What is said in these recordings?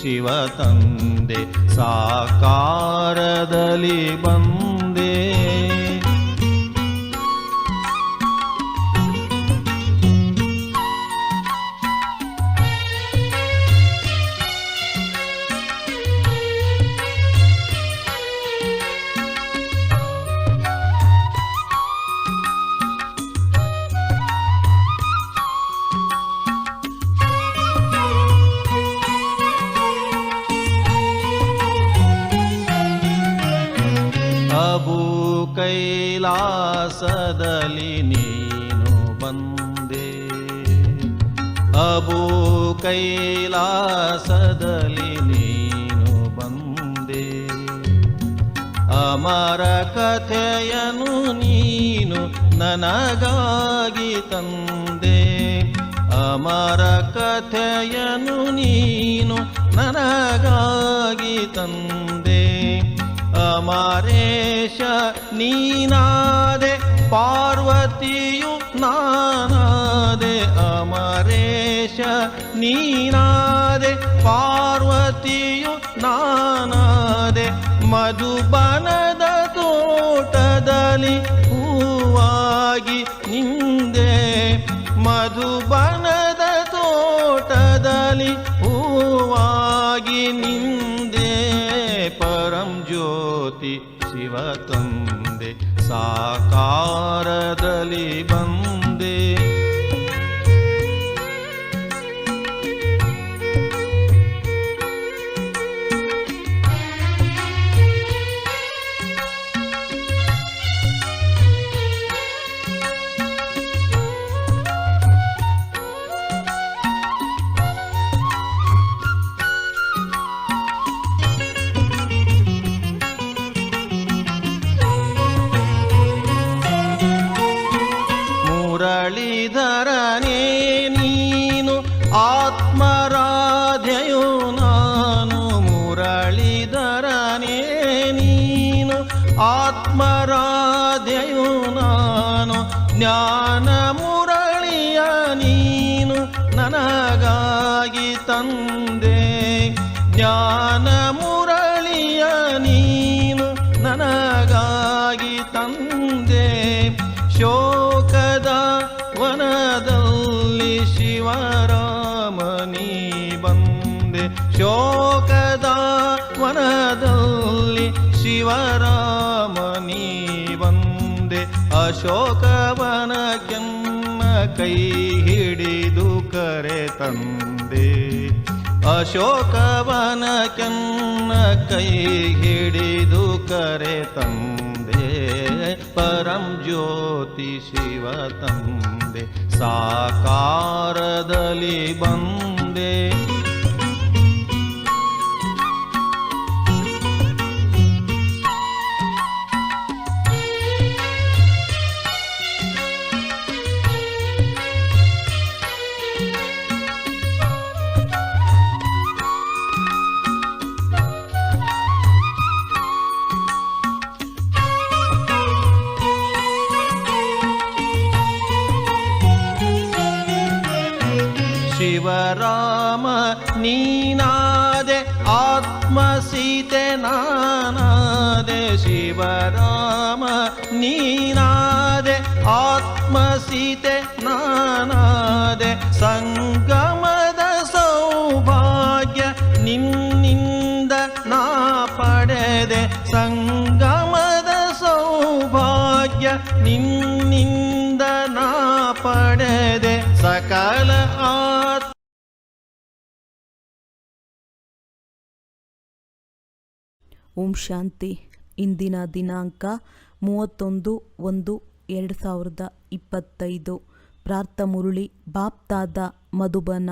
ಶಿವ ತಂದೆ ಸಾಕಾರದಲ್ಲಿ ಬಂದೆ ಕೈಲಾಸದಲ್ಲಿ ನೀನು ಬಂದೆ. ಅಮರ ಕಥೆಯನು ನೀನು ನನಗಾಗಿ ತಂದೆ. ಅಮರ ಕಥೆಯನು ನೀನು ನನಗಾಗಿ ತಂದೆ. ಅಮರೇಶ ನೀನಾದೆ ಪಾರ್ವತಿಯು ನಾನಾದೆ ಅಮರೇಶ, ನೀನಾದೆ ಪಾರ್ವತಿಯು ನಾನಾದೆ ಮಧುಬನದ ತೋಟದಲ್ಲಿ ಹೂವಾಗಿ ನಿಂದೆ. ಮಧುಬನದ ತೋಟದಲ್ಲಿ ಹೂವಾಗಿ ನಿಂದೆ. ಪರಂ ಜ್ಯೋತಿ ಶಿವ ತಂದೆ, ಸಾಕಾರದಲ್ಲಿ ಬಂದೆ day. ಜ್ಞಾನ ಮುರಳಿಯ ನೀನು ನನಗಾಗಿ ತಂದೆ. ಜ್ಞಾನ ಮುರಳಿಯ ನೀನು ನನಗಾಗಿ ತಂದೆ. ಶೋಕದ ವನದಲ್ಲಿ ಶಿವರಾಮನಿ ಬಂದೆ. ಶೋಕದ ವನದಲ್ಲಿ ಶಿವರಾಮನಿ ಬಂದೆ ಅಶೋಕವನ ಕೆಮ್ಮ ಕೈ ಹಿಡಿದು ಕರೆ ತಂದೆ. ಅಶೋಕವನ ಕೆನ್ನ ಕೈ ಹಿಡಿದು ಕರೆ ತಂದೆ. ಪರಂ ಜ್ಯೋತಿ ಶಿವ ತಂದೆ. ಸಾಕಾರದಲ್ಲಿ ಬಂದೆ. ಓಂ ಶಾಂತಿ. ಇಂದಿನ ದಿನಾಂಕ ಮೂವತ್ತೊಂದು ಒಂದು ಎರಡು ಸಾವಿರದ ಇಪ್ಪತ್ತೈದು. ಪ್ರಾರ್ಥ ಮುರುಳಿ, ಬಾಪ್ತಾದ ಮಧುಬನ,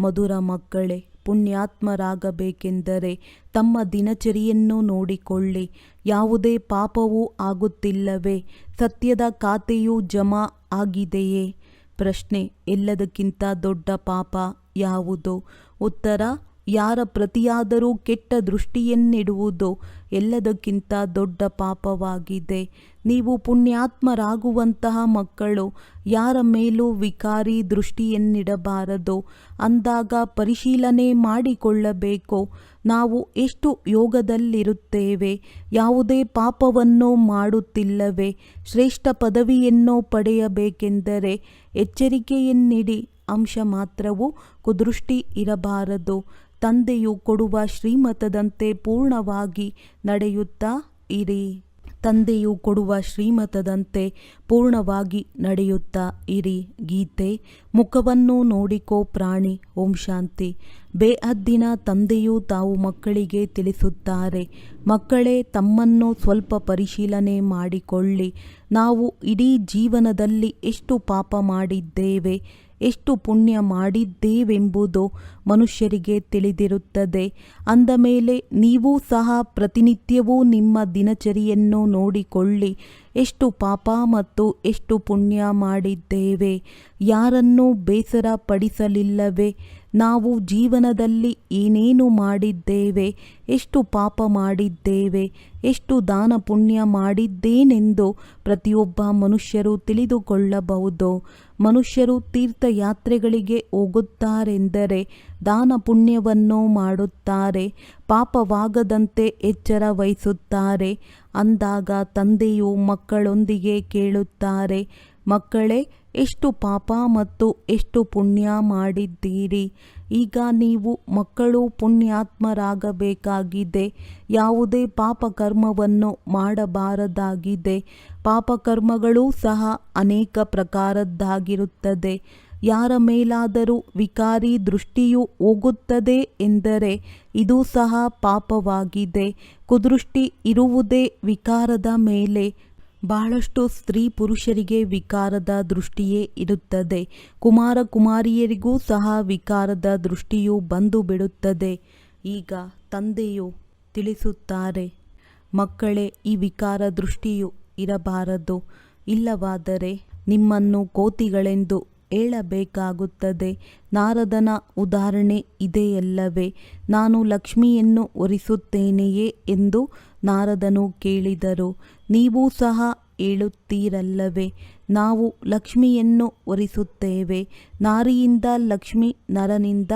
ಮಧುರ ಮಕ್ಕಳೇ, ಪುಣ್ಯಾತ್ಮರಾಗಬೇಕೆಂದರೆ ತಮ್ಮ ದಿನಚರಿಯನ್ನು ನೋಡಿಕೊಳ್ಳಿ. ಯಾವುದೇ ಪಾಪವೂ ಆಗುತ್ತಿಲ್ಲವೇ, ಸತ್ಯದ ಖಾತೆಯೂ ಜಮಾ ಆಗಿದೆಯೇ? ಪ್ರಶ್ನೆ ಎಲ್ಲದಕ್ಕಿಂತ ದೊಡ್ಡ ಪಾಪ ಯಾವುದು? ಉತ್ತರ ಯಾರ ಪ್ರತಿಯಾದರೂ ಕೆಟ್ಟ ದೃಷ್ಟಿಯನ್ನಿಡುವುದು ಎಲ್ಲದಕ್ಕಿಂತ ದೊಡ್ಡ ಪಾಪವಾಗಿದೆ. ನೀವು ಪುಣ್ಯಾತ್ಮರಾಗುವಂತಹ ಮಕ್ಕಳು, ಯಾರ ಮೇಲೂ ವಿಕಾರಿ ದೃಷ್ಟಿಯನ್ನಿಡಬಾರದು. ಅಂದಾಗ ಪರಿಶೀಲನೆ ಮಾಡಿಕೊಳ್ಳಬೇಕು? ನಾವು ಎಷ್ಟು ಯೋಗದಲ್ಲಿರುತ್ತೇವೆ? ಯಾವುದೇ ಪಾಪವನ್ನು ಮಾಡುತ್ತಿಲ್ಲವೇ? ಶ್ರೇಷ್ಠ ಪದವಿಯನ್ನು ಪಡೆಯಬೇಕೆಂದರೆ ಎಚ್ಚರಿಕೆಯನ್ನಿಡಿ, ಅಂಶ ಮಾತ್ರವೂ ಕುದೃಷ್ಟಿ ಇರಬಾರದು. ತಂದೆಯು ಕೊಡುವ ಶ್ರೀಮತದಂತೆ ಪೂರ್ಣವಾಗಿ ನಡೆಯುತ್ತಾ ಇರಿ. ತಂದೆಯು ಕೊಡುವ ಶ್ರೀಮತದಂತೆ ಪೂರ್ಣವಾಗಿ ನಡೆಯುತ್ತಾ ಇರಿ. ಗೀತೆ, ಮುಖವನ್ನು ನೋಡಿಕೋ ಪ್ರಾಣಿ, ಓಂ ಶಾಂತಿ. ಬೇಹದ್ದಿನ ತಂದೆಯು ತಾವು ಮಕ್ಕಳಿಗೆ ತಿಳಿಸುತ್ತಾರೆ. ಮಕ್ಕಳೇ, ತಮ್ಮನ್ನು ಸ್ವಲ್ಪ ಪರಿಶೀಲನೆ ಮಾಡಿಕೊಳ್ಳಿ. ನಾವು ಇಡೀ ಜೀವನದಲ್ಲಿ ಎಷ್ಟು ಪಾಪ ಮಾಡಿದ್ದೇವೆ ಎಷ್ಟು ಪುಣ್ಯ ಮಾಡಿದ್ದೇವೆಂಬುದು ಮನುಷ್ಯರಿಗೆ ತಿಳಿದಿರುತ್ತದೆ. ಅಂದ ಮೇಲೆ ನೀವೂ ಸಹ ಪ್ರತಿನಿತ್ಯವೂ ನಿಮ್ಮ ದಿನಚರಿಯನ್ನು ನೋಡಿಕೊಳ್ಳಿ. ಎಷ್ಟು ಪಾಪ ಮತ್ತು ಎಷ್ಟು ಪುಣ್ಯ ಮಾಡಿದ್ದೇವೆ. ಯಾರನ್ನೂ ಬೇಸರ ಪಡಿಸಲಿಲ್ಲವೇ ನಾವು ಜೀವನದಲ್ಲಿ ಏನೇನು ಮಾಡಿದ್ದೇವೆ, ಎಷ್ಟು ಪಾಪ ಮಾಡಿದ್ದೇವೆ, ಎಷ್ಟು ದಾನ ಪುಣ್ಯ ಮಾಡಿದ್ದೇನೆಂದು ಪ್ರತಿಯೊಬ್ಬ ಮನುಷ್ಯರು ತಿಳಿದುಕೊಳ್ಳಬಹುದು. ಮನುಷ್ಯರು ತೀರ್ಥಯಾತ್ರೆಗಳಿಗೆ ಹೋಗುತ್ತಾರೆಂದರೆ ದಾನ ಪುಣ್ಯವನ್ನು ಮಾಡುತ್ತಾರೆ, ಪಾಪವಾಗದಂತೆ ಎಚ್ಚರ ವಹಿಸುತ್ತಾರೆ. ಅಂದಾಗ ತಂದೆಯು ಮಕ್ಕಳೊಂದಿಗೆ ಕೇಳುತ್ತಾರೆ ಮಕ್ಕಳೇ, ಎಷ್ಟು ಪಾಪ ಮತ್ತು ಎಷ್ಟು ಪುಣ್ಯ ಮಾಡಿದ್ದೀರಿ. ಈಗ ನೀವು ಮಕ್ಕಳು ಪುಣ್ಯಾತ್ಮರಾಗಬೇಕಾಗಿದೆ. ಯಾವುದೇ ಪಾಪಕರ್ಮವನ್ನು ಮಾಡಬಾರದಾಗಿದೆ. ಪಾಪಕರ್ಮಗಳೂ ಸಹ ಅನೇಕ ಪ್ರಕಾರದ್ದಾಗಿರುತ್ತದೆ. ಯಾರ ಮೇಲಾದರೂ ವಿಕಾರಿ ದೃಷ್ಟಿಯು ಹೋಗುತ್ತದೆ ಎಂದರೆ ಇದು ಸಹ ಪಾಪವಾಗಿದೆ. ಕುದೃಷ್ಟಿ ಇರುವುದೇ ವಿಕಾರದ ಮೇಲೆ. ಬಹಳಷ್ಟು ಸ್ತ್ರೀ ಪುರುಷರಿಗೆ ವಿಕಾರದ ದೃಷ್ಟಿಯೇ ಇರುತ್ತದೆ. ಕುಮಾರ ಕುಮಾರಿಯರಿಗೂ ಸಹ ವಿಕಾರದ ದೃಷ್ಟಿಯು ಬಂದು ಬಿಡುತ್ತದೆ. ಈಗ ತಂದೆಯು ತಿಳಿಸುತ್ತಾರೆ, ಮಕ್ಕಳೇ, ಈ ವಿಕಾರ ದೃಷ್ಟಿಯು ಇರಬಾರದು. ಇಲ್ಲವಾದರೆ ನಿಮ್ಮನ್ನು ಕೋತಿಗಳೆಂದು ಹೇಳಬೇಕಾಗುತ್ತದೆ. ನಾರದನ ಉದಾಹರಣೆ ಇದೆಯಲ್ಲವೇ, ನಾನು ಲಕ್ಷ್ಮಿಯನ್ನು ಒರಿಸುತ್ತೇನೆಯೇ? ಎಂದು ನಾರದನು ಕೇಳಿದರು. ನೀವೂ ಸಹ ಏಳುತ್ತೀರಲ್ಲವೇ. ನಾವು ಲಕ್ಷ್ಮಿಯನ್ನು ಒರಿಸುತ್ತೇವೆ ನಾರಿಯಿಂದ ಲಕ್ಷ್ಮಿ ನರನಿಂದ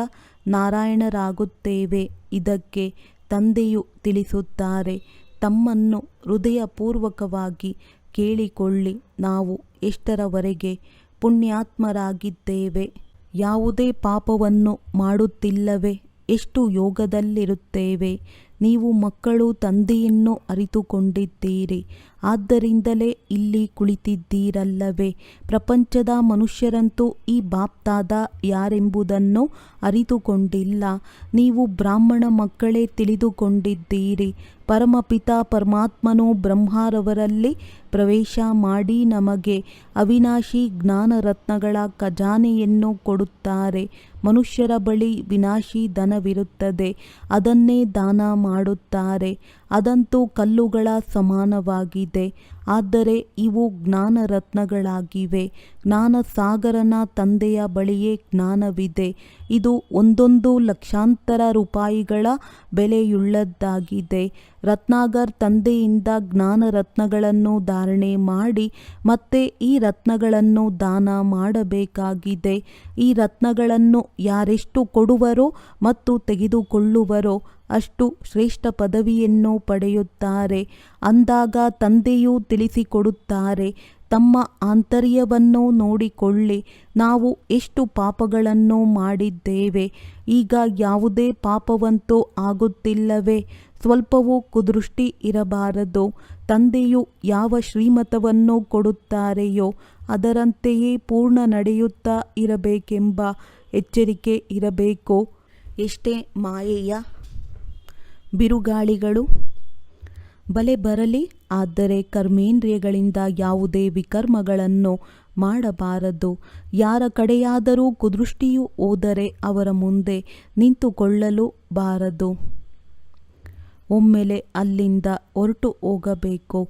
ನಾರಾಯಣರಾಗುತ್ತೇವೆ. ಇದಕ್ಕೆ ತಂದೆಯು ತಿಳಿಸುತ್ತಾರೆ. ತಮ್ಮನ್ನು ಹೃದಯಪೂರ್ವಕವಾಗಿ ಕೇಳಿಕೊಳ್ಳಿ. ನಾವು ಎಷ್ಟರವರೆಗೆ ಪುಣ್ಯಾತ್ಮರಾಗಿದ್ದೇವೆ. ಯಾವುದೇ ಪಾಪವನ್ನು ಮಾಡುತ್ತಿಲ್ಲವೇ. ಎಷ್ಟು ಯೋಗದಲ್ಲಿರುತ್ತೇವೆ. ನೀವು ಮಕ್ಕಳು ತಂದೆಯನ್ನು ಅರಿತುಕೊಂಡಿದ್ದೀರಿ. ಆದ್ದರಿಂದಲೇ ಇಲ್ಲಿ ಕುಳಿತಿದ್ದೀರಲ್ಲವೇ. ಪ್ರಪಂಚದ ಮನುಷ್ಯರಂತೂ ಈ ಬಾಪ್ತಾದ ಯಾರೆಂಬುದನ್ನು ಅರಿತುಕೊಂಡಿಲ್ಲ. ನೀವು ಬ್ರಾಹ್ಮಣ ಮಕ್ಕಳೇ ತಿಳಿದುಕೊಂಡಿದ್ದೀರಿ. ಪರಮಪಿತ ಪರಮಾತ್ಮನು ಬ್ರಹ್ಮರವರಲ್ಲಿ ಪ್ರವೇಶ ಮಾಡಿ ನಮಗೆ ಅವಿನಾಶಿ ಜ್ಞಾನರತ್ನಗಳ ಖಜಾನೆಯನ್ನು ಕೊಡುತ್ತಾರೆ. ಮನುಷ್ಯರ ಬಳಿ ವಿನಾಶಿ ಧನವಿರುತ್ತದೆ. ಅದನ್ನೇ ದಾನ ಮಾಡುತ್ತಾರೆ. ಅದಂತೂ ಕಲ್ಲುಗಳ ಸಮಾನವಾಗಿದೆ. ಆದರೆ ಇವು ಜ್ಞಾನರತ್ನಗಳಾಗಿವೆ. ಜ್ಞಾನಸಾಗರನ ತಂದೆಯ ಬಳಿಯೇ ಜ್ಞಾನವಿದೆ. ಇದು ಒಂದೊಂದು ಲಕ್ಷಾಂತರ ರೂಪಾಯಿಗಳ ಬೆಲೆಯುಳ್ಳದ್ದಾಗಿದೆ. ರತ್ನಾಗರ್ ತಂದೆಯಿಂದ ಜ್ಞಾನರತ್ನಗಳನ್ನು ಧಾರಣೆ ಮಾಡಿ ಮತ್ತೆ ಈ ರತ್ನಗಳನ್ನು ದಾನ ಮಾಡಬೇಕಾಗಿದೆ. ಈ ರತ್ನಗಳನ್ನು ಯಾರೆಷ್ಟು ಕೊಡುವರೋ ಮತ್ತು ತೆಗೆದುಕೊಳ್ಳುವರೋ ಅಷ್ಟು ಶ್ರೇಷ್ಠ ಪದವಿಯನ್ನು ಪಡೆಯುತ್ತಾರೆ. ಅಂದಾಗ ತಂದೆಯೂ ತಿಳಿಸಿಕೊಡುತ್ತಾರೆ, ತಮ್ಮ ಆಂತರ್ಯವನ್ನು ನೋಡಿಕೊಳ್ಳಿ. ನಾವು ಎಷ್ಟು ಪಾಪಗಳನ್ನು ಮಾಡಿದ್ದೇವೆ, ಈಗ ಯಾವುದೇ ಪಾಪವಂತೂ ಆಗುತ್ತಿಲ್ಲವೇ? ಸ್ವಲ್ಪವೂ ಕುದೃಷ್ಟಿ ಇರಬಾರದು. ತಂದೆಯು ಯಾವ ಶ್ರೀಮತವನ್ನು ಕೊಡುತ್ತಾರೆಯೋ, ಅದರಂತೆಯೇ ಪೂರ್ಣ ನಡೆಯುತ್ತಾ ಇರಬೇಕೆಂಬ ಎಚ್ಚರಿಕೆ ಇರಬೇಕು. ಎಷ್ಟೇ ಮಾಯೆಯ ಬಿರುಗಾಳಿಗಳು ಬಲೆ ಬರಲಿ, ಆದರೆ ಕರ್ಮೇಂದ್ರಿಯಗಳಿಂದ ಯಾವುದೇ ವಿಕರ್ಮಗಳನ್ನು ಮಾಡಬಾರದು. ಯಾರ ಕಡೆಯಾದರೂ ಕುದೃಷ್ಟಿಯು ಹೋದರೆ ಅವರ ಮುಂದೆ ನಿಂತುಕೊಳ್ಳಲು ಬಾರದು. ಒಮ್ಮೆಲೆ ಅಲ್ಲಿಂದ ಹೊರಟು ಹೋಗಬೇಕು.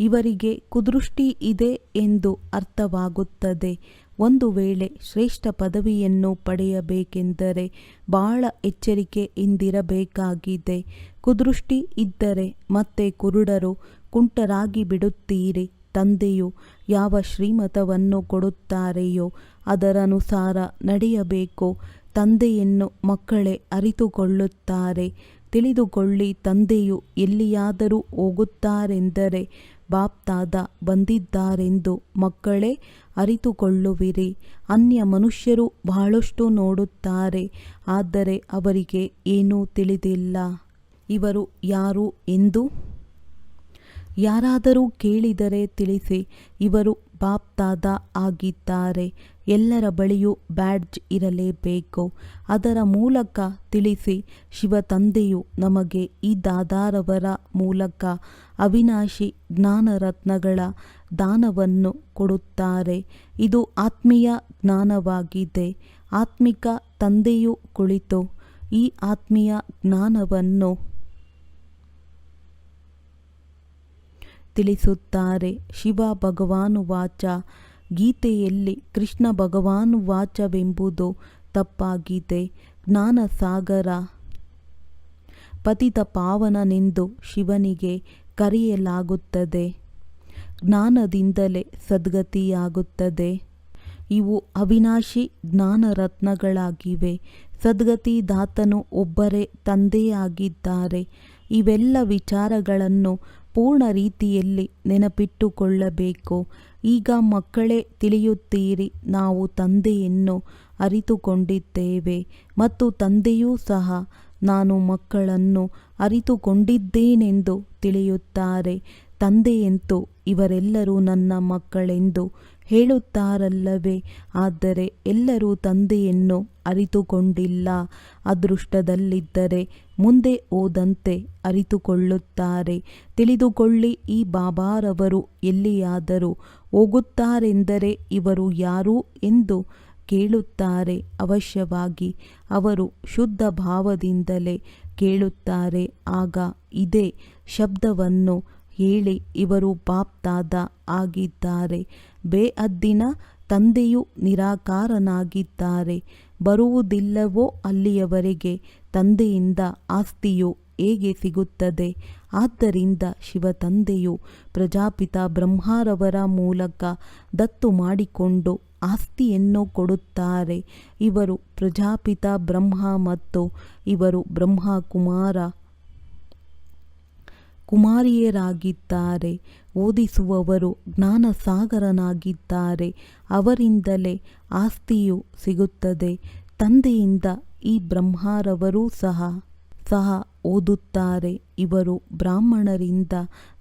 ಇವರಿಗೆ ಕುದೃಷ್ಟಿ ಇದೆ ಎಂದು ಅರ್ಥವಾಗುತ್ತದೆ. ಒಂದು ವೇಳೆ ಶ್ರೇಷ್ಠ ಪದವಿಯನ್ನು ಪಡೆಯಬೇಕೆಂದರೆ ಬಹಳ ಎಚ್ಚರಿಕೆಯಿಂದಿರಬೇಕಾಗಿದೆ ಕುದೃಷ್ಟಿ ಇದ್ದರೆ ಮತ್ತೆ ಕುರುಡರು ಕುಂಟರಾಗಿ ಬಿಡುತ್ತೀರಿ. ತಂದೆಯು ಯಾವ ಶ್ರೀಮತವನ್ನು ಕೊಡುತ್ತಾರೆಯೋ ಅದರನುಸಾರ ನಡೆಯಬೇಕು. ತಂದೆಯನ್ನು ಮಕ್ಕಳೇ ಅರಿತುಕೊಳ್ಳುತ್ತಾರೆ. ತಿಳಿದುಕೊಳ್ಳಿ ತಂದೆಯು ಎಲ್ಲಿಯಾದರೂ ಹೋಗುತ್ತಾರೆಂದರೆ ಬಾಪ್ತಾದ ಬಂದಿದ್ದಾರೆಂದು ಮಕ್ಕಳೇ ಅರಿತುಕೊಳ್ಳುವಿರಿ. ಅನ್ಯ ಮನುಷ್ಯರು ಬಹಳಷ್ಟು ನೋಡುತ್ತಾರೆ, ಆದರೆ ಅವರಿಗೆ ಏನೂ ತಿಳಿದಿಲ್ಲ. ಇವರು ಯಾರು ಎಂದು ಯಾರಾದರೂ ಕೇಳಿದರೆ ತಿಳಿಸಿ, ಇವರು ಬಾಪ್ತಾದ ಆಗಿದ್ದಾರೆ. ಎಲ್ಲರ ಬಳಿಯೂ ಬ್ಯಾಡ್ಜ್ ಇರಲೇಬೇಕು. ಅದರ ಮೂಲಕ ತಿಳಿಸಿ ಶಿವ ತಂದೆಯು ನಮಗೆ ಈ ದಾದಾರವರ ಮೂಲಕ ಅವಿನಾಶಿ ಜ್ಞಾನರತ್ನಗಳ ದಾನವನ್ನು ಕೊಡುತ್ತಾರೆ. ಇದು ಆತ್ಮೀಯ ಜ್ಞಾನವಾಗಿದೆ. ಆತ್ಮಿಕ ತಂದೆಯು ಕುಳಿತು ಈ ಆತ್ಮೀಯ ಜ್ಞಾನವನ್ನು ತಿಳಿಸುತ್ತಾರೆ. ಶಿವ ಭಗವಾನು ವಾಚ. ಗೀತೆಯಲ್ಲಿ ಕೃಷ್ಣ ಭಗವಾನು ವಾಚವೆಂಬುದು ತಪ್ಪಾಗಿದೆ. ಜ್ಞಾನಸಾಗರ. ಪತಿತ ಪಾವನನೆಂದು ಶಿವನಿಗೆ ಕರೆಯಲಾಗುತ್ತದೆ. ಜ್ಞಾನದಿಂದಲೇ ಸದ್ಗತಿಯಾಗುತ್ತದೆ. ಇವು ಅವಿನಾಶಿ ಜ್ಞಾನರತ್ನಗಳಾಗಿವೆ. ಸದ್ಗತಿ ದಾತನು ಒಬ್ಬರೇ ತಂದೆಯಾಗಿದ್ದಾರೆ. ಇವೆಲ್ಲ ವಿಚಾರಗಳನ್ನು ಪೂರ್ಣ ರೀತಿಯಲ್ಲಿ ನೆನಪಿಟ್ಟುಕೊಳ್ಳಬೇಕು, ಈಗ ಮಕ್ಕಳೇ ತಿಳಿಯುತ್ತೀರಿ ನಾವು ತಂದೆಯನ್ನು ಅರಿತುಕೊಂಡಿದ್ದೇವೆ ಮತ್ತು ತಂದೆಯೂ ಸಹ ನಾನು ಮಕ್ಕಳನ್ನು ಅರಿತುಕೊಂಡಿದ್ದೇನೆಂದು ತಿಳಿಯುತ್ತಾರೆ. ತಂದೆಯಂತೂ ಇವರೆಲ್ಲರೂ ನನ್ನ ಮಕ್ಕಳೆಂದು ಹೇಳುತ್ತಾರಲ್ಲವೇ, ಆದರೆ ಎಲ್ಲರೂ ತಂದೆಯನ್ನು ಅರಿತುಕೊಂಡಿಲ್ಲ. ಅದೃಷ್ಟದಲ್ಲಿದ್ದರೆ ಮುಂದೆ ಓದಂತೆ ಅರಿತುಕೊಳ್ಳುತ್ತಾರೆ. ತಿಳಿದುಕೊಳ್ಳಿ, ಈ ಬಾಬಾರವರು ಎಲ್ಲಿಯಾದರೂ ಹೋಗುತ್ತಾರೆಂದರೆ ಇವರು ಯಾರು ಎಂದು ಕೇಳುತ್ತಾರೆ. ಅವಶ್ಯವಾಗಿ ಅವರು ಶುದ್ಧ ಭಾವದಿಂದಲೇ ಕೇಳುತ್ತಾರೆ. ಆಗ ಇದೇ ಶಬ್ದವನ್ನು ಹೇಳಿ ಇವರು ಬಾಪ್ತಾದ ಆಗಿದ್ದಾರೆ. ಬೇಅದ್ದಿನ ತಂದೆಯು ನಿರಾಕಾರನಾಗಿದ್ದಾರೆ. ಬರುವುದಿಲ್ಲವೋ ಅಲ್ಲಿಯವರೆಗೆ ತಂದೆಯಿಂದ ಆಸ್ತಿಯು ಹೇಗೆ ಸಿಗುತ್ತದೆ? ಆದ್ದರಿಂದ ಶಿವ ತಂದೆಯು ಪ್ರಜಾಪಿತ ಬ್ರಹ್ಮರವರ ಮೂಲಕ ದತ್ತು ಮಾಡಿಕೊಂಡು ಆಸ್ತಿಯನ್ನು ಕೊಡುತ್ತಾರೆ. ಇವರು ಪ್ರಜಾಪಿತ ಬ್ರಹ್ಮ ಮತ್ತು ಇವರು ಬ್ರಹ್ಮ ಕುಮಾರ ಕುಮಾರಿಯರಾಗಿದ್ದಾರೆ. ಓದಿಸುವವರು ಜ್ಞಾನಸಾಗರನಾಗಿದ್ದಾರೆ. ಅವರಿಂದಲೇ ಆಸ್ತಿಯು ಸಿಗುತ್ತದೆ. ತಂದೆಯಿಂದ ಈ ಬ್ರಹ್ಮಾರವರೂ ಸಹ ಸಹ ಓದುತ್ತಾರೆ. ಇವರು ಬ್ರಾಹ್ಮಣರಿಂದ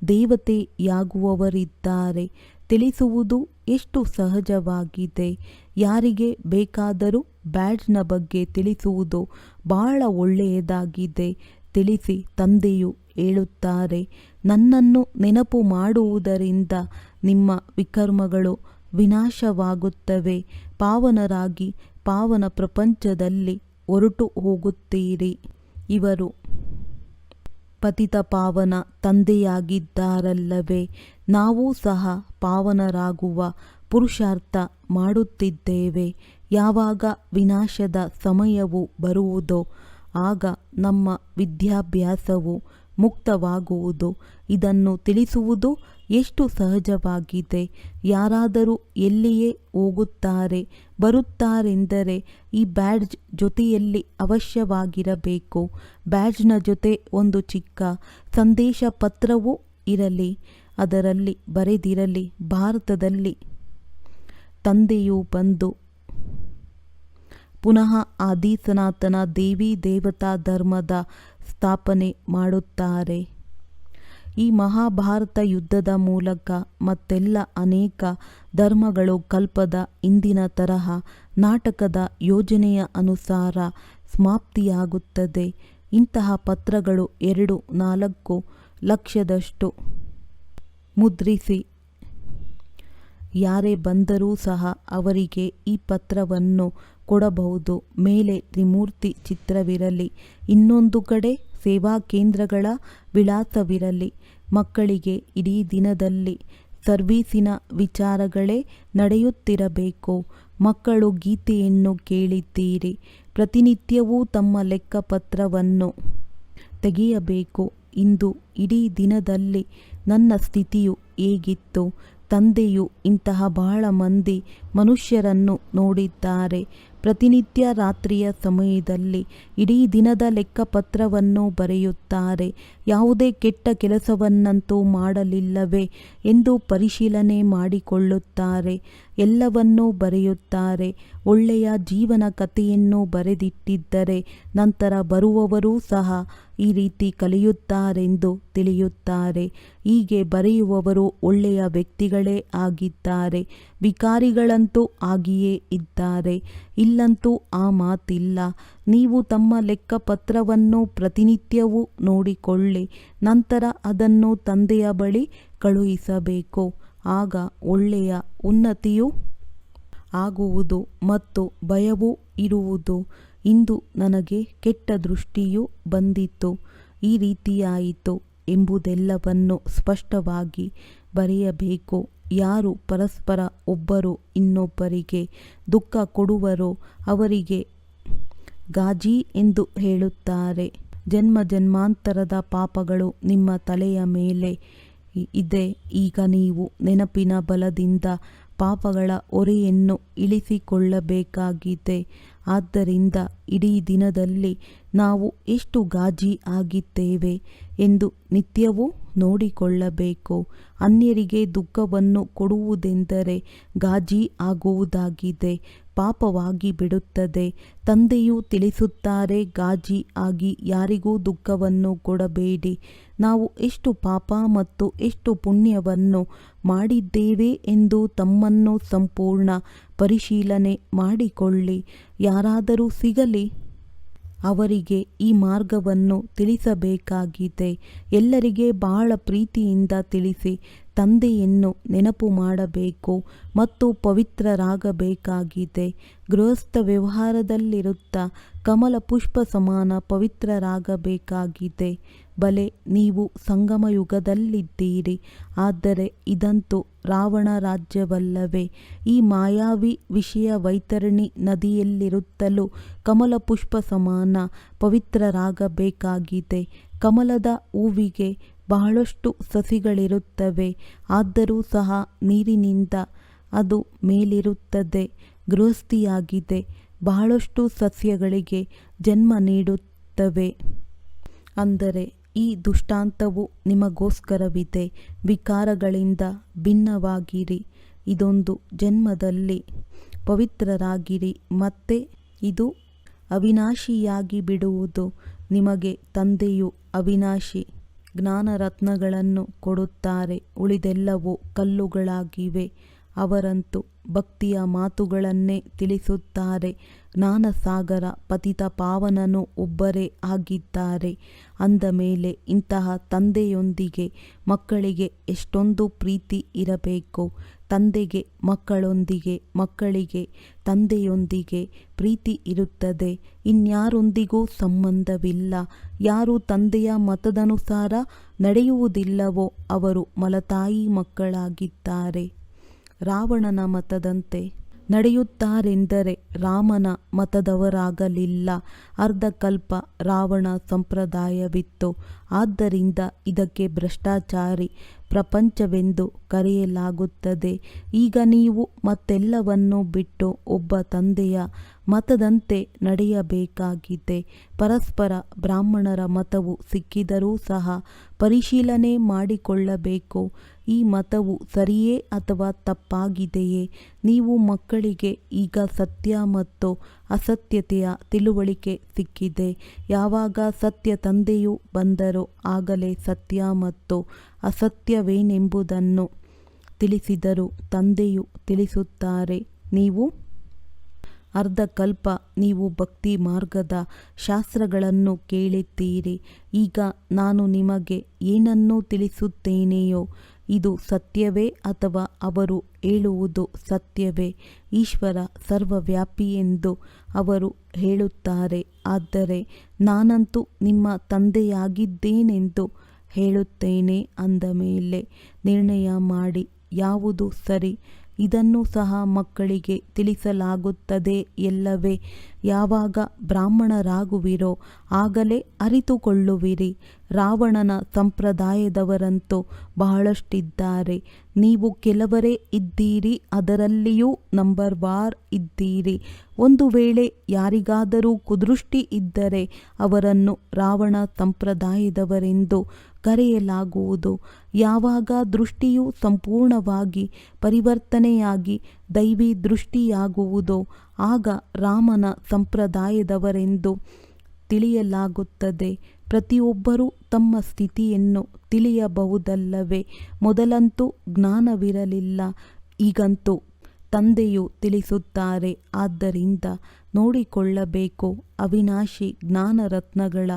ದೇವತೆಯಾಗುವವರಿದ್ದಾರೆ. ತಿಳಿಸುವುದು ಎಷ್ಟು ಸಹಜವಾಗಿದೆ. ಯಾರಿಗೆ ಬೇಕಾದರೂ ಬ್ಯಾಡ್ಜ್ನ ಬಗ್ಗೆ ತಿಳಿಸುವುದು ಬಹಳ ಒಳ್ಳೆಯದಾಗಿದೆ. ತಿಳಿಸಿ ತಂದೆಯು ಹೇಳುತ್ತಾರೆ. ನನ್ನನ್ನು ನೆನಪು ಮಾಡುವುದರಿಂದ ನಿಮ್ಮ ವಿಕರ್ಮಗಳು ವಿನಾಶವಾಗುತ್ತವೆ. ಪಾವನರಾಗಿ ಪಾವನ ಪ್ರಪಂಚದಲ್ಲಿ ಹೊರಟು ಹೋಗುತ್ತೀರಿ. ಇವರು ಪತಿತ ಪಾವನ ತಂದೆಯಾಗಿದ್ದಾರಲ್ಲವೇ. ನಾವೂ ಸಹ ಪಾವನರಾಗುವ ಪುರುಷಾರ್ಥ ಮಾಡುತ್ತಿದ್ದೇವೆ. ಯಾವಾಗ ವಿನಾಶದ ಸಮಯವು ಬರುವುದೋ ಆಗ ನಮ್ಮ ವಿದ್ಯಾಭ್ಯಾಸವು ಮುಕ್ತವಾಗುವುದು. ಇದನ್ನು ತಿಳಿಸುವುದು ಎಷ್ಟು ಸಹಜವಾಗಿದೆ. ಯಾರಾದರೂ ಎಲ್ಲಿಯೇ ಹೋಗುತ್ತಾರೆ, ಬರುತ್ತಾರೆಂದರೆ ಈ ಬ್ಯಾಡ್ಜ್ ಜೊತೆಯಲ್ಲಿ ಅವಶ್ಯವಾಗಿರಬೇಕು. ಬ್ಯಾಡ್ಜ್ನ ಜೊತೆ ಒಂದು ಚಿಕ್ಕ ಸಂದೇಶ ಪತ್ರವೂ ಇರಲಿ, ಅದರಲ್ಲಿ ಬರೆದಿರಲಿ, ಭಾರತದಲ್ಲಿ ತಂದೆಯು ಬಂದು. ಪುನಃ ಆದಿ ಸನಾತನ ದೇವಿ ದೇವತಾ ಧರ್ಮದ ಸ್ಥಾಪನೆ ಮಾಡುತ್ತಾರೆ. ಈ ಮಹಾಭಾರತ ಯುದ್ಧದ ಮೂಲಕ ಮತ್ತೆಲ್ಲ ಅನೇಕ ಧರ್ಮಗಳು ಕಲ್ಪದ ಇಂದಿನ ತರಹ ನಾಟಕದ ಯೋಜನೆಯ ಅನುಸಾರ ಸಮಾಪ್ತಿಯಾಗುತ್ತದೆ. ಇಂತಹ ಪತ್ರಗಳು ಎರಡು, ನಾಲ್ಕು ಲಕ್ಷದಷ್ಟು. ಮುದ್ರಿಸಿ. ಯಾರೇ ಬಂದರೂ ಸಹ ಅವರಿಗೆ ಈ ಪತ್ರವನ್ನು ಕೊಡಬಹುದು. ಮೇಲೆ ತ್ರಿಮೂರ್ತಿ ಚಿತ್ರವಿರಲಿ, ಇನ್ನೊಂದು ಕಡೆ ಸೇವಾ ಕೇಂದ್ರಗಳ ವಿಳಾಸವಿರಲಿ. ಮಕ್ಕಳಿಗೆ ಇಡೀ ದಿನದಲ್ಲಿ ಸರ್ವೀಸಿನ ವಿಚಾರಗಳೇ ನಡೆಯುತ್ತಿರಬೇಕು. ಮಕ್ಕಳು ಗೀತೆಯನ್ನು ಕೇಳಿದ್ದೀರಿ, ಪ್ರತಿನಿತ್ಯವೂ ತಮ್ಮ ಲೆಕ್ಕಪತ್ರವನ್ನು ತೆಗೆಯಬೇಕು. ಇಂದು ಇಡೀ ದಿನದಲ್ಲಿ ನನ್ನ ಸ್ಥಿತಿಯು ಹೇಗಿತ್ತು? ತಂದೆಯು ಇಂತಹ ಬಹಳ ಮಂದಿ ಮನುಷ್ಯರನ್ನು ನೋಡಿದ್ದಾರೆ. ಪ್ರತಿನಿತ್ಯ ರಾತ್ರಿಯ ಸಮಯದಲ್ಲಿ ಇಡೀ ದಿನದ ಲೆಕ್ಕಪತ್ರವನ್ನು ಬರೆಯುತ್ತಾರೆ. ಯಾವುದೇ ಕೆಟ್ಟ ಕೆಲಸವನ್ನಂತೂ ಮಾಡಲಿಲ್ಲವೇ ಎಂದು ಪರಿಶೀಲನೆ ಮಾಡಿಕೊಳ್ಳುತ್ತಾರೆ. ಎಲ್ಲವನ್ನೂ ಬರೆಯುತ್ತಾರೆ. ಒಳ್ಳೆಯ ಜೀವನ ಕಥೆಯನ್ನು ಬರೆದಿಟ್ಟಿದ್ದರೆ ನಂತರ ಬರುವವರೂ ಸಹ ಈ ರೀತಿ ಕಲಿಯುತ್ತಾರೆಂದು ತಿಳಿಯುತ್ತಾರೆ. ಹೀಗೆ ಬರೆಯುವವರು ಒಳ್ಳೆಯ ವ್ಯಕ್ತಿಗಳೇ ಆಗಿದ್ದಾರೆ. ವಿಕಾರಿಗಳಂತೂ ಆಗಿಯೇ ಇದ್ದಾರೆ. ಇಲ್ಲಂತೂ ಆ ಮಾತಿಲ್ಲ. ನೀವು ತಮ್ಮ ಲೆಕ್ಕಪತ್ರವನ್ನು ಪ್ರತಿನಿತ್ಯವೂ ನೋಡಿಕೊಳ್ಳಿ. ನಂತರ ಅದನ್ನು ತಂದೆಯ ಬಳಿ ಕಳುಹಿಸಬೇಕು. ಆಗ ಒಳ್ಳೆಯ ಉನ್ನತಿಯು ಆಗುವುದು ಮತ್ತು ಭಯವೂ ಇರುವುದು. ಇಂದು ನನಗೆ ಕೆಟ್ಟ ದೃಷ್ಟಿಯು ಬಂದಿತ್ತು ಈ ರೀತಿಯಾಯಿತು ಎಂಬುದೆಲ್ಲವನ್ನು ಸ್ಪಷ್ಟವಾಗಿ ಬರೆಯಬೇಕು. ಯಾರು ಪರಸ್ಪರ ಒಬ್ಬರು ಇನ್ನೊಬ್ಬರಿಗೆ ದುಃಖ ಕೊಡುವರೋ ಅವರಿಗೆ ಗಾಜಿ ಎಂದು ಹೇಳುತ್ತಾರೆ. ಜನ್ಮ ಜನ್ಮಾಂತರದ ಪಾಪಗಳು ನಿಮ್ಮ ತಲೆಯ ಮೇಲೆ ಇದೆ. ಈಗ ನೀವು ನೆನಪಿನ ಬಲದಿಂದ ಪಾಪಗಳ ಹೊರೆಯನ್ನು ಇಳಿಸಿಕೊಳ್ಳಬೇಕಾಗಿದೆ. ಆದ್ದರಿಂದ ಇಡೀ ದಿನದಲ್ಲಿ ನಾವು ಎಷ್ಟು ಗಾಜಿ ಆಗಿದ್ದೇವೆ ಎಂದು ನಿತ್ಯವೂ ನೋಡಿಕೊಳ್ಳಬೇಕು. ಅನ್ಯರಿಗೆ ದುಃಖವನ್ನು ಕೊಡುವುದೆಂದರೆ ಗಾಜಿ ಆಗುವುದಾಗಿದೆ. ಪಾಪವಾಗಿ ಬಿಡುತ್ತದೆ. ತಂದೆಯು ತಿಳಿಸುತ್ತಾರೆ, ಗಾಜಿ ಆಗಿ ಯಾರಿಗೂ ದುಃಖವನ್ನು ಕೊಡಬೇಡಿ. ನಾವು ಎಷ್ಟು ಪಾಪ ಮತ್ತು ಎಷ್ಟು ಪುಣ್ಯವನ್ನು ಮಾಡಿದ್ದೇವೆ ಎಂದು ತಮ್ಮನ್ನು ಸಂಪೂರ್ಣ ಪರಿಶೀಲನೆ ಮಾಡಿಕೊಳ್ಳಿ. ಯಾರಾದರೂ ಸಿಗಲಿ, ಅವರಿಗೆ ಈ ಮಾರ್ಗವನ್ನು ತಿಳಿಸಬೇಕಾಗಿದೆ. ಎಲ್ಲರಿಗೆ ಬಹಳ ಪ್ರೀತಿಯಿಂದ ತಿಳಿಸಿ. ತಂದೆಯನ್ನು ನೆನಪು ಮಾಡಬೇಕು ಮತ್ತು ಪವಿತ್ರರಾಗಬೇಕಾಗಿದೆ. ಗೃಹಸ್ಥ ವ್ಯವಹಾರದಲ್ಲಿರುತ್ತಾ ಕಮಲ ಪುಷ್ಪ ಸಮಾನ ಪವಿತ್ರರಾಗಬೇಕಾಗಿದೆ. ಬಲೆ, ನೀವು ಸಂಗಮ ಯುಗದಲ್ಲಿದ್ದೀರಿ ಆದರೆ ಇದಂತೂ ರಾವಣ ರಾಜ್ಯವಲ್ಲವೇ. ಈ ಮಾಯಾವಿ ವಿಷಯ ವೈತರಣಿ ನದಿಯಲ್ಲಿರುತ್ತಲೂ ಕಮಲ ಪುಷ್ಪ ಸಮಾನ ಪವಿತ್ರರಾಗಬೇಕಾಗಿದೆ. ಕಮಲದ ಹೂವಿಗೆ ಬಹಳಷ್ಟು ಸಸಿಗಳಿರುತ್ತವೆ, ಆದರೂ ಸಹ ನೀರಿನಿಂದ ಅದು ಮೇಲಿರುತ್ತದೆ, ಗೃಹಸ್ಥಿಯಾಗಿದೆ ಬಹಳಷ್ಟು ಸಸ್ಯಗಳಿಗೆ ಜನ್ಮ ನೀಡುತ್ತವೆ. ಅಂದರೆ, ಈ ದುಷ್ಟಾಂತವು ನಿಮಗೋಸ್ಕರವಿದೆ, ವಿಕಾರಗಳಿಂದ ಭಿನ್ನವಾಗಿರಿ, ಇದೊಂದು ಜನ್ಮದಲ್ಲಿ ಪವಿತ್ರರಾಗಿರಿ, ಮತ್ತೆ ಇದು ಅವಿನಾಶಿಯಾಗಿ ಬಿಡುವುದು, ನಿಮಗೆ ತಂದೆಯು ಅವಿನಾಶಿ. ಜ್ಞಾನರತ್ನಗಳನ್ನು ಕೊಡುತ್ತಾರೆ. ಉಳಿದೆಲ್ಲವೂ ಕಲ್ಲುಗಳಾಗಿವೆ. ಅವರಂತೂ ಭಕ್ತಿಯ ಮಾತುಗಳನ್ನೇ ತಿಳಿಸುತ್ತಾರೆ. ಜ್ಞಾನಸಾಗರ ಪತಿತ ಪಾವನನು ಒಬ್ಬರೇ ಆಗಿದ್ದಾರೆ. ಅಂದ ಮೇಲೆ ಇಂತಹ ತಂದೆಯೊಂದಿಗೆ ಮಕ್ಕಳಿಗೆ ಎಷ್ಟೊಂದು ಪ್ರೀತಿ ಇರಬೇಕು. ತಂದೆಗೆ, ಮಕ್ಕಳೊಂದಿಗೆ, ಮಕ್ಕಳಿಗೆ, ತಂದೆಯೊಂದಿಗೆ ಪ್ರೀತಿ ಇರುತ್ತದೆ. ಇನ್ಯಾರೊಂದಿಗೂ ಸಂಬಂಧವಿಲ್ಲ. ಯಾರು ತಂದೆಯ ಮತದನುಸಾರ ನಡೆಯುವುದಿಲ್ಲವೋ ಅವರು ಮಲತಾಯಿ ಮಕ್ಕಳಾಗಿದ್ದಾರೆ. ರಾವಣನ ಮತದಂತೆ ನಡೆಯುತ್ತಾರೆಂದರೆ ರಾಮನ ಮತದವರಾಗಲಿಲ್ಲ. ಅರ್ಧಕಲ್ಪ ರಾವಣ ಸಂಪ್ರದಾಯವಿತ್ತು. ಆದ್ದರಿಂದ ಇದಕ್ಕೆ ಭ್ರಷ್ಟಾಚಾರಿ ಪ್ರಪಂಚವೆಂದು ಕರೆಯಲಾಗುತ್ತದೆ. ಈಗ ನೀವು ಮತ್ತೆಲ್ಲವನ್ನೂ ಬಿಟ್ಟು ಒಬ್ಬ ತಂದೆಯ ಮತದಂತೆ ನಡೆಯಬೇಕಾಗಿದೆ. ಪರಸ್ಪರ ಬ್ರಾಹ್ಮಣರ ಮತವು ಸಿಕ್ಕಿದರೂ ಸಹ ಪರಿಶೀಲನೆ ಮಾಡಿಕೊಳ್ಳಬೇಕು. ಈ ಮತವು ಸರಿಯೇ ಅಥವಾ ತಪ್ಪಾಗಿದೆಯೇ? ನೀವು ಮಕ್ಕಳಿಗೆ ಈಗ ಸತ್ಯ ಮತ್ತು ಅಸತ್ಯತೆಯ ತಿಳುವಳಿಕೆ ಸಿಕ್ಕಿದೆ. ಯಾವಾಗ ಸತ್ಯ ತಂದೆಯು ಬಂದರೋ ಆಗಲೇ ಸತ್ಯ ಮತ್ತು ಅಸತ್ಯವೇನೆಂಬುದನ್ನು ತಿಳಿಸಿದರು ತಂದೆಯು ತಿಳಿಸುತ್ತಾರೆ. ನೀವು ಅರ್ಧಕಲ್ಪ, ನೀವು ಭಕ್ತಿ ಮಾರ್ಗದ ಶಾಸ್ತ್ರಗಳನ್ನು ಕೇಳಿದ್ದೀರಿ. ಈಗ ನಾನು ನಿಮಗೆ ಏನನ್ನು ತಿಳಿಸುತ್ತೇನೆಯೋ ಇದು ಸತ್ಯವೇ ಅಥವಾ ಅವರು ಹೇಳುವುದು ಸತ್ಯವೇ? ಈಶ್ವರ ಸರ್ವವ್ಯಾಪಿ ಎಂದು ಅವರು ಹೇಳುತ್ತಾರೆ. ಆದರೆ ನಾನಂತೂ ನಿಮ್ಮ ತಂದೆಯಾಗಿದ್ದೇನೆಂದು ಹೇಳುತ್ತೇನೆ ಅಂದ ಮೇಲೆ ನಿರ್ಣಯ ಮಾಡಿ, ಯಾವುದು ಸರಿ? ಇದನ್ನು ಸಹ ಮಕ್ಕಳಿಗೆ ತಿಳಿಸಲಾಗುತ್ತದೆ ಎಲ್ಲವೇ? ಯಾವಾಗ ಬ್ರಾಹ್ಮಣರಾಗುವಿರೋ ಆಗಲೇ ಅರಿತುಕೊಳ್ಳುವಿರಿ. ರಾವಣನ ಸಂಪ್ರದಾಯದವರಂತೂ ಬಹಳಷ್ಟಿದ್ದಾರೆ. ನೀವು ಕೆಲವರೇ ಇದ್ದೀರಿ, ಅದರಲ್ಲಿಯೂ ನಂಬರ್ ವಾರ್ ಇದ್ದೀರಿ. ಒಂದು ವೇಳೆ ಯಾರಿಗಾದರೂ ಕುದೃಷ್ಟಿ ಇದ್ದರೆ ಅವರನ್ನು ರಾವಣ ಸಂಪ್ರದಾಯದವರೆಂದು ಕರೆಯಲಾಗುವುದು. ಯಾವಾಗ ದೃಷ್ಟಿಯು ಸಂಪೂರ್ಣವಾಗಿ ಪರಿವರ್ತನೆಯಾಗಿ ದೈವಿ ದೃಷ್ಟಿಯಾಗುವುದೋ ಆಗ ರಾಮನ ಸಂಪ್ರದಾಯದವರೆಂದು ತಿಳಿಯಲಾಗುತ್ತದೆ. ಪ್ರತಿಯೊಬ್ಬರೂ ತಮ್ಮ ಸ್ಥಿತಿಯನ್ನು ತಿಳಿಯಬಹುದಲ್ಲವೇ? ಮೊದಲಂತೂ ಜ್ಞಾನವಿರಲಿಲ್ಲ. ಈಗಂತೂ ತಂದೆಯು ತಿಳಿಸುತ್ತಾರೆ. ಆದ್ದರಿಂದ ನೋಡಿಕೊಳ್ಳಬೇಕು. ಅವಿನಾಶಿ ಜ್ಞಾನರತ್ನಗಳ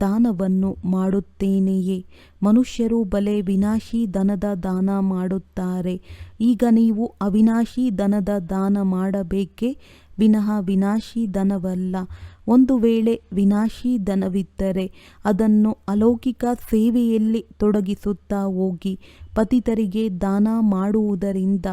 ದಾನವನ್ನು ಮಾಡುತ್ತೇನೆಯೇ? ಮನುಷ್ಯರು ಬಲೆ ವಿನಾಶಿ ದನದ ದಾನ ಮಾಡುತ್ತಾರೆ. ಈಗ ನೀವು ಅವಿನಾಶಿ ದನದ ದಾನ ಮಾಡಬೇಕೇ? ವಿನಃ ವಿನಾಶಿ ದನವಲ್ಲ. ಒಂದು ವೇಳೆ ವಿನಾಶಿ ದನವಿದ್ದರೆ ಅದನ್ನು ಅಲೌಕಿಕ ಸೇವೆಯಲ್ಲಿ ತೊಡಗಿಸುತ್ತಾ ಹೋಗಿ, ಪತಿತರಿಗೆ ದಾನ ಮಾಡುವುದರಿಂದ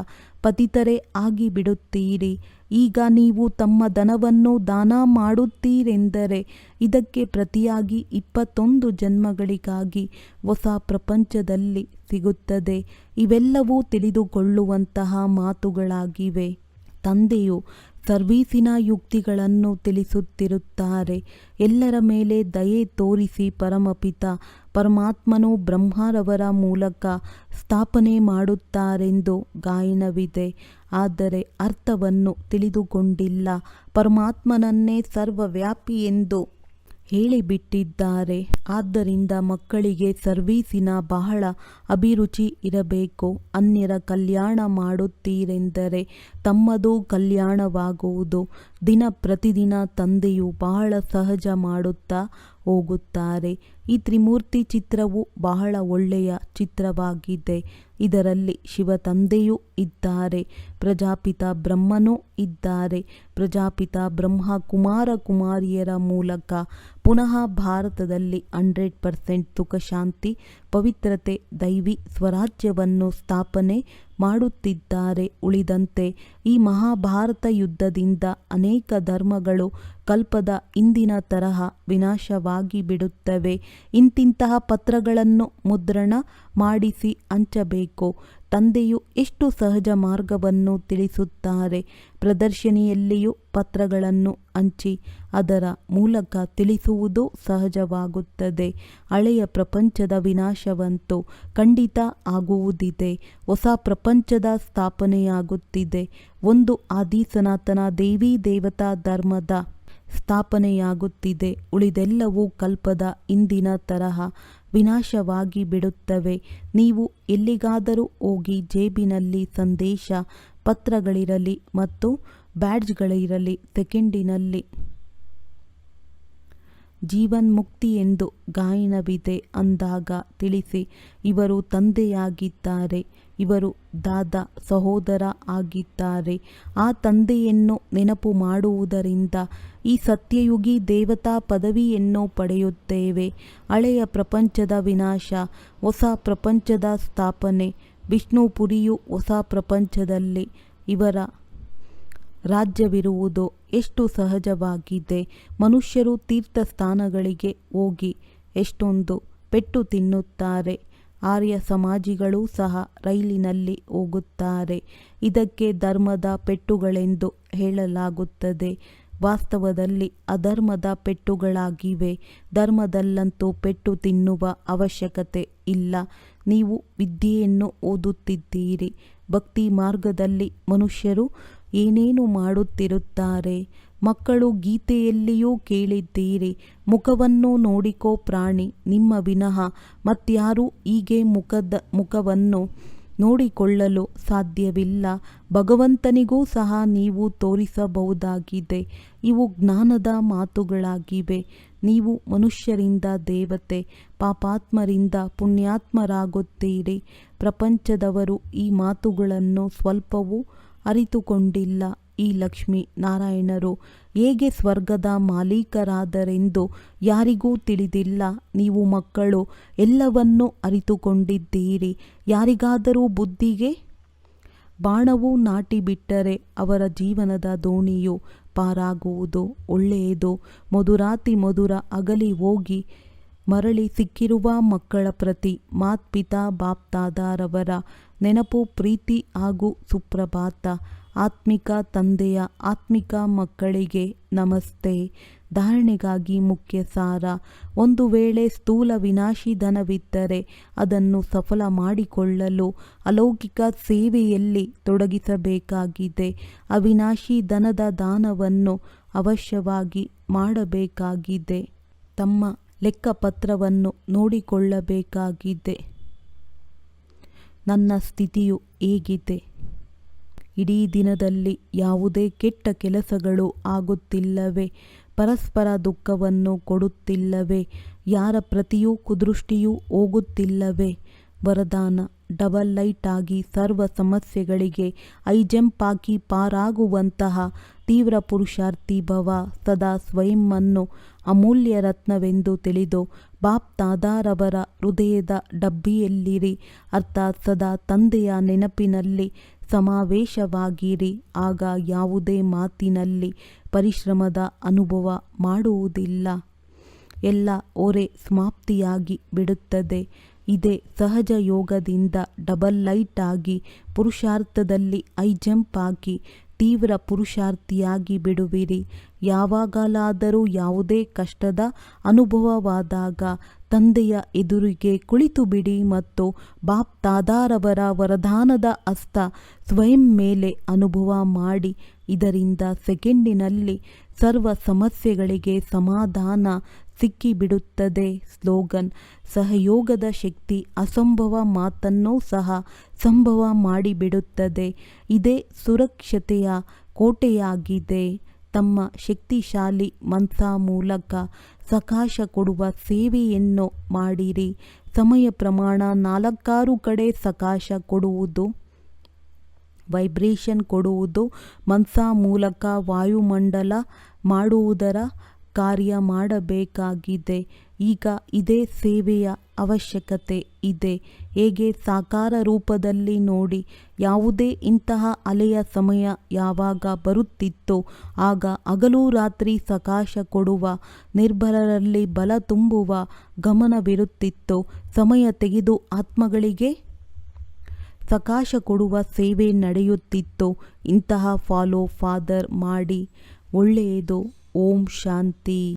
ಪತಿತರೇ ಆಗಿಬಿಡುತ್ತೀರಿ. ಈಗ ನೀವು ತಮ್ಮ ಧನವನ್ನು ದಾನ ಮಾಡುತ್ತೀರೆಂದರೆ ಇದಕ್ಕೆ ಪ್ರತಿಯಾಗಿ ಇಪ್ಪತ್ತೊಂದು ಜನ್ಮಗಳಿಗಾಗಿ ಹೊಸ ಪ್ರಪಂಚದಲ್ಲಿ ಸಿಗುತ್ತದೆ. ಇವೆಲ್ಲವೂ ತಿಳಿದುಕೊಳ್ಳುವಂತಹ ಮಾತುಗಳಾಗಿವೆ. ತಂದೆಯು ಸರ್ವೀಸಿನ ಯುಕ್ತಿಗಳನ್ನು ತಿಳಿಸುತ್ತಿರುತ್ತಾರೆ. ಎಲ್ಲರ ಮೇಲೆ ದಯೆ ತೋರಿಸಿ ಪರಮಪಿತ, ಪರಮಾತ್ಮನು ಬ್ರಹ್ಮರವರ ಮೂಲಕ ಸ್ಥಾಪನೆ ಮಾಡುತ್ತಾರೆಂದು ಗಾಯನವಿದೆ. ಆದರೆ ಅರ್ಥವನ್ನು ತಿಳಿದುಕೊಂಡಿಲ್ಲ. ಪರಮಾತ್ಮನನ್ನೇ ಸರ್ವವ್ಯಾಪಿ ಎಂದು ಹೇಳಿಬಿಟ್ಟಿದ್ದಾರೆ. ಆದ್ದರಿಂದ ಮಕ್ಕಳಿಗೆ ಸರ್ವೀಸಿನ ಬಹಳ ಅಭಿರುಚಿ ಇರಬೇಕು. ಅನ್ಯರ ಕಲ್ಯಾಣ ಮಾಡುತ್ತೀರೆಂದರೆ ತಮ್ಮದು ಕಲ್ಯಾಣವಾಗುವುದು. ದಿನ ಪ್ರತಿದಿನ ತಂದೆಯು ಬಹಳ ಸಹಜ ಮಾಡುತ್ತಾ ಹೋಗುತ್ತಾರೆ. ಈ ತ್ರಿಮೂರ್ತಿ ಚಿತ್ರವು ಬಹಳ ಒಳ್ಳೆಯ ಚಿತ್ರವಾಗಿದೆ. ಇದರಲ್ಲಿ ಶಿವ ತಂದೆಯೂ ಇದ್ದಾರೆ. ಪ್ರಜಾಪಿತ ಬ್ರಹ್ಮನೂ ಇದ್ದಾರೆ. ಪ್ರಜಾಪಿತ ಬ್ರಹ್ಮ ಕುಮಾರ ಕುಮಾರಿಯರ ಮೂಲಕ ಪುನಃ ಭಾರತದಲ್ಲಿ ಹಂಡ್ರೆಡ್ ಪರ್ಸೆಂಟ್ ಸುಖ ಶಾಂತಿ ಪವಿತ್ರತೆ ದೈವಿ ಸ್ವರಾಜ್ಯವನ್ನು ಸ್ಥಾಪನೆ ಮಾಡುತ್ತಿದ್ದಾರೆ. ಉಳಿದಂತೆ ಈ ಮಹಾಭಾರತ ಯುದ್ಧದಿಂದ ಅನೇಕ ಧರ್ಮಗಳು ಕಲ್ಪದ ಇಂದಿನ ತರಹ ವಿನಾಶವಾಗಿ ಬಿಡುತ್ತವೆ. ಇಂತಿಂತಹ ಪತ್ರಗಳನ್ನು ಮುದ್ರಣ ಮಾಡಿಸಿ ಹಂಚಬೇಕು. ತಂದೆಯು ಎಷ್ಟು ಸಹಜ ಮಾರ್ಗವನ್ನು ತಿಳಿಸುತ್ತಾರೆ. ಪ್ರದರ್ಶನಿಯಲ್ಲಿಯೂ ಪತ್ರಗಳನ್ನು ಹಂಚಿ ಅದರ ಮೂಲಕ ತಿಳಿಸುವುದು ಸಹಜವಾಗುತ್ತದೆ. ಹಳೆಯ ಪ್ರಪಂಚದ ವಿನಾಶವಂತೂ ಖಂಡಿತ ಆಗುವುದಿದೆ. ಹೊಸ ಪ್ರಪಂಚದ ಸ್ಥಾಪನೆಯಾಗುತ್ತಿದೆ. ಒಂದು ಆದಿ ಸನಾತನ ದೇವಿ ದೇವತಾ ಧರ್ಮದ ಸ್ಥಾಪನೆಯಾಗುತ್ತಿದೆ. ಉಳಿದೆಲ್ಲವೂ ಕಲ್ಪದ ಇಂದಿನ ತರಹ ವಿನಾಶವಾಗಿ ಬಿಡುತ್ತವೆ. ನೀವು ಎಲ್ಲಿಗಾದರೂ ಹೋಗಿ ಜೇಬಿನಲ್ಲಿ ಸಂದೇಶ ಪತ್ರಗಳಿರಲಿ ಮತ್ತು ಬ್ಯಾಡ್ಜ್ಗಳಿರಲಿ, ಸೆಕೆಂಡಿನಲ್ಲಿ ಜೀವನ್ಮುಕ್ತಿ ಎಂದು ಗಾಯನವಿದೆ ಅಂದಾಗ ತಿಳಿಸಿ, ಇವರು ತಂದೆಯಾಗಿದ್ದಾರೆ. ಇವರು ದಾದ ಸಹೋದರ ಆಗಿದ್ದಾರೆ. ಆ ತಂದೆಯನ್ನು ನೆನಪು ಮಾಡುವುದರಿಂದ ಈ ಸತ್ಯಯುಗಿ ದೇವತಾ ಪದವಿಯನ್ನು ಪಡೆಯುತ್ತೇವೆ. ಹಳೆಯ ಪ್ರಪಂಚದ ವಿನಾಶ, ಹೊಸ ಪ್ರಪಂಚದ ಸ್ಥಾಪನೆ ವಿಷ್ಣುಪುರಿಯು ಹೊಸ ಪ್ರಪಂಚದಲ್ಲಿ ಇವರ ರಾಜ್ಯವಿರುವುದು ಎಷ್ಟು ಸಹಜವಾಗಿದೆ. ಮನುಷ್ಯರು ತೀರ್ಥ ಸ್ಥಾನಗಳಿಗೆ ಹೋಗಿ ಎಷ್ಟೊಂದು ಪೆಟ್ಟು ತಿನ್ನುತ್ತಾರೆ. ಆರ್ಯ ಸಮಾಜಿಗಳು ಸಹ ರೈಲಿನಲ್ಲಿ ಹೋಗುತ್ತಾರೆ. ಇದಕ್ಕೆ ಧರ್ಮದ ಪೆಟ್ಟುಗಳೆಂದು ಹೇಳಲಾಗುತ್ತದೆ. ವಾಸ್ತವದಲ್ಲಿ ಅಧರ್ಮದ ಪೆಟ್ಟುಗಳಾಗಿವೆ. ಧರ್ಮದಲ್ಲಂತೂ ಪೆಟ್ಟು ತಿನ್ನುವ ಅವಶ್ಯಕತೆ ಇಲ್ಲ. ನೀವು ವಿದ್ಯೆಯನ್ನು ಓದುತ್ತಿದ್ದೀರಿ. ಭಕ್ತಿ ಮಾರ್ಗದಲ್ಲಿ ಮನುಷ್ಯರು ಏನೇನು ಮಾಡುತ್ತಿರುತ್ತಾರೆ? ಮಕ್ಕಳು ಗೀತೆಯಲ್ಲಿಯೂ ಕೇಳಿದ್ದೀರಿ. ಮುಖವನ್ನು ನೋಡಿಕೋ ಪ್ರಾಣಿ, ನಿಮ್ಮ ವಿನಃ ಮತ್ಯಾರೂ ಹೀಗೆ ಮುಖದ, ಮುಖವನ್ನು ನೋಡಿಕೊಳ್ಳಲು ಸಾಧ್ಯವಿಲ್ಲ. ಭಗವಂತನಿಗೂ ಸಹ ನೀವು ತೋರಿಸಬಹುದಾಗಿದೆ. ಇವು ಜ್ಞಾನದ ಮಾತುಗಳಾಗಿವೆ. ನೀವು ಮನುಷ್ಯರಿಂದ ದೇವತೆ, ಪಾಪಾತ್ಮರಿಂದ ಪುಣ್ಯಾತ್ಮರಾಗುತ್ತೀರಿ. ಪ್ರಪಂಚದವರು ಈ ಮಾತುಗಳನ್ನು ಸ್ವಲ್ಪವೂ ಅರಿತುಕೊಂಡಿಲ್ಲ. ಈ ಲಕ್ಷ್ಮಿ ನಾರಾಯಣರು ಹೇಗೆ ಸ್ವರ್ಗದ ಮಾಲೀಕರಾದರೆಂದು ಯಾರಿಗೂ ತಿಳಿದಿಲ್ಲ. ನೀವು ಮಕ್ಕಳು, ಎಲ್ಲವನ್ನೂ ಅರಿತುಕೊಂಡಿದ್ದೀರಿ. ಯಾರಿಗಾದರೂ ಬುದ್ಧಿಗೆ? ಬಾಣವು ನಾಟಿ ಬಿಟ್ಟರೆ ಅವರ ಜೀವನದ ದೋಣಿಯು ಪಾರಾಗುವುದು ಒಳ್ಳೆಯದು. ಮಧುರಾತಿ ಮಧುರ ಅಗಲಿ ಹೋಗಿ ಮರಳಿ ಸಿಕ್ಕಿರುವ ಮಕ್ಕಳ ಪ್ರತಿ ಮಾತ್ಪಿತಾ ಬಾಪ್ತಾದಾರವರ ನೆನಪು ಪ್ರೀತಿ ಹಾಗೂ ಸುಪ್ರಭಾತ. ಆತ್ಮಿಕ ತಂದೆಯ ಆತ್ಮಿಕ ಮಕ್ಕಳಿಗೆ ನಮಸ್ತೆ. ಧಾರಣೆಗಾಗಿ ಮುಖ್ಯ ಸಾರ. ಒಂದು ವೇಳೆ ಸ್ಥೂಲ ವಿನಾಶಿ ಧನವಿದ್ದರೆ ಅದನ್ನು ಸಫಲ ಮಾಡಿಕೊಳ್ಳಲು ಅಲೌಕಿಕ ಸೇವೆಯಲ್ಲಿ ತೊಡಗಿಸಬೇಕಾಗಿದೆ. ಅವಿನಾಶಿ ಧನದ ದಾನವನ್ನು ಅವಶ್ಯವಾಗಿ ಮಾಡಬೇಕಾಗಿದೆ. ತಮ್ಮ ಲೆಕ್ಕಪತ್ರವನ್ನು ನೋಡಿಕೊಳ್ಳಬೇಕಾಗಿದೆ. ನನ್ನ ಸ್ಥಿತಿಯು ಹೇಗಿದೆ. ಇಡೀ ದಿನದಲ್ಲಿ ಯಾವುದೇ ಕೆಟ್ಟ ಕೆಲಸಗಳು ಆಗುತ್ತಿಲ್ಲವೇ? ಪರಸ್ಪರ ದುಃಖವನ್ನು ಕೊಡುತ್ತಿಲ್ಲವೇ? ಯಾರ ಪ್ರತಿಯೂ ಕುದೃಷ್ಟಿಯೂ ಹೋಗುತ್ತಿಲ್ಲವೇ? ವರದಾನ ಡಬಲ್ ಲೈಟ್ ಆಗಿ ಸರ್ವ ಸಮಸ್ಯೆಗಳಿಗೆ ಐ ಜಂಪ್ ಹಾಕಿ ಪಾರಾಗುವಂತಹ ತೀವ್ರ ಪುರುಷಾರ್ಥಿ ಭವ ಸದಾ ಸ್ವಯಂವನ್ನು ಅಮೂಲ್ಯ ರತ್ನವೆಂದು ತಿಳಿದು ಬಾಪ್ತಾದಾರವರ ಹೃದಯದ ಡಬ್ಬಿಯಲ್ಲಿರಿ. ಅರ್ಥಾತ್ ಸದಾ ತಂದೆಯ ನೆನಪಿನಲ್ಲಿ ಸಮಾವೇಶವಾಗಿರಿ. ಆಗ ಯಾವುದೇ ಮಾತಿನಲ್ಲಿ ಪರಿಶ್ರಮದ ಅನುಭವ ಮಾಡುವುದಿಲ್ಲ. ಎಲ್ಲ ಓರೆ ಸಮಾಪ್ತಿಯಾಗಿ ಬಿಡುತ್ತದೆ. ಇದೇ ಸಹಜ ಯೋಗದಿಂದ ಡಬಲ್ ಲೈಟ್ ಆಗಿ ಪುರುಷಾರ್ಥದಲ್ಲಿ ಐ ಜಂಪ್ ಹಾಕಿ ತೀವ್ರ ಪುರುಷಾರ್ಥಿಯಾಗಿ ಬಿಡುವಿರಿ. ಯಾವಾಗಲಾದರೂ ಯಾವುದೇ ಕಷ್ಟದ ಅನುಭವವಾದಾಗ ತಂದೆಯ ಎದುರಿಗೆ ಕುಳಿತು ಬಿಡಿ ಮತ್ತು ಬಾಪ್ ತಾದಾರವರ ವರದಾನದ ಹಸ್ತ ಸ್ವಯಂ ಮೇಲೆ ಅನುಭವ ಮಾಡಿ, ಇದರಿಂದ ಸೆಕೆಂಡಿನಲ್ಲಿ ಸರ್ವ ಸಮಸ್ಯೆಗಳಿಗೆ ಸಮಾಧಾನ ಸಿಕ್ಕಿಬಿಡುತ್ತದೆ ಸ್ಲೋಗನ್. ಸಹಯೋಗದ ಶಕ್ತಿ ಅಸಂಭವ ಮಾತನ್ನೂ ಸಹ ಸಂಭವ ಮಾಡಿಬಿಡುತ್ತದೆ. ಇದೇ ಸುರಕ್ಷತೆಯ ಕೋಟೆಯಾಗಿದೆ. ತಮ್ಮ ಶಕ್ತಿಶಾಲಿ ಮನ್ಸ ಮೂಲಕ ಸಕಾಶ ಕೊಡುವ ಸೇವೆಯನ್ನು ಮಾಡಿರಿ. ಸಮಯ ಪ್ರಮಾಣ ನಾಲ್ಕಾರು ಕಡೆ ಸಕಾಶ ಕೊಡುವುದು, ವೈಬ್ರೇಷನ್ ಕೊಡುವುದು, ಮನ್ಸ ಮೂಲಕ ವಾಯುಮಂಡಲ ಮಾಡುವುದರ ಕಾರ್ಯ ಮಾಡಬೇಕಾಗಿದೆ. ಈಗ ಇದೇ ಸೇವೆಯ ಅವಶ್ಯಕತೆ ಇದೆ. ಹೇಗೆ? ಸಾಕಾರ ರೂಪದಲ್ಲಿ ನೋಡಿ. ಯಾವುದೇ ಇಂತಹ ಅಲೆಯ ಸಮಯ ಯಾವಾಗ ಬರುತ್ತಿತ್ತೋ, ಆಗ ಹಗಲು ರಾತ್ರಿ ಸಕಾಶ ಕೊಡುವ, ನಿರ್ಭರರಲ್ಲಿ ಬಲ ತುಂಬುವ ಗಮನವಿರುತ್ತಿತ್ತೋ, ಸಮಯ ತೆಗೆದು ಆತ್ಮಗಳಿಗೆ ಸಕಾಶ ಕೊಡುವ ಸೇವೆ ನಡೆಯುತ್ತಿತ್ತು, ಇಂತಹ ಫಾಲೋ ಫಾದರ್ ಮಾಡಿ ಒಳ್ಳೆಯದು. ಓಂ ಶಾಂತಿ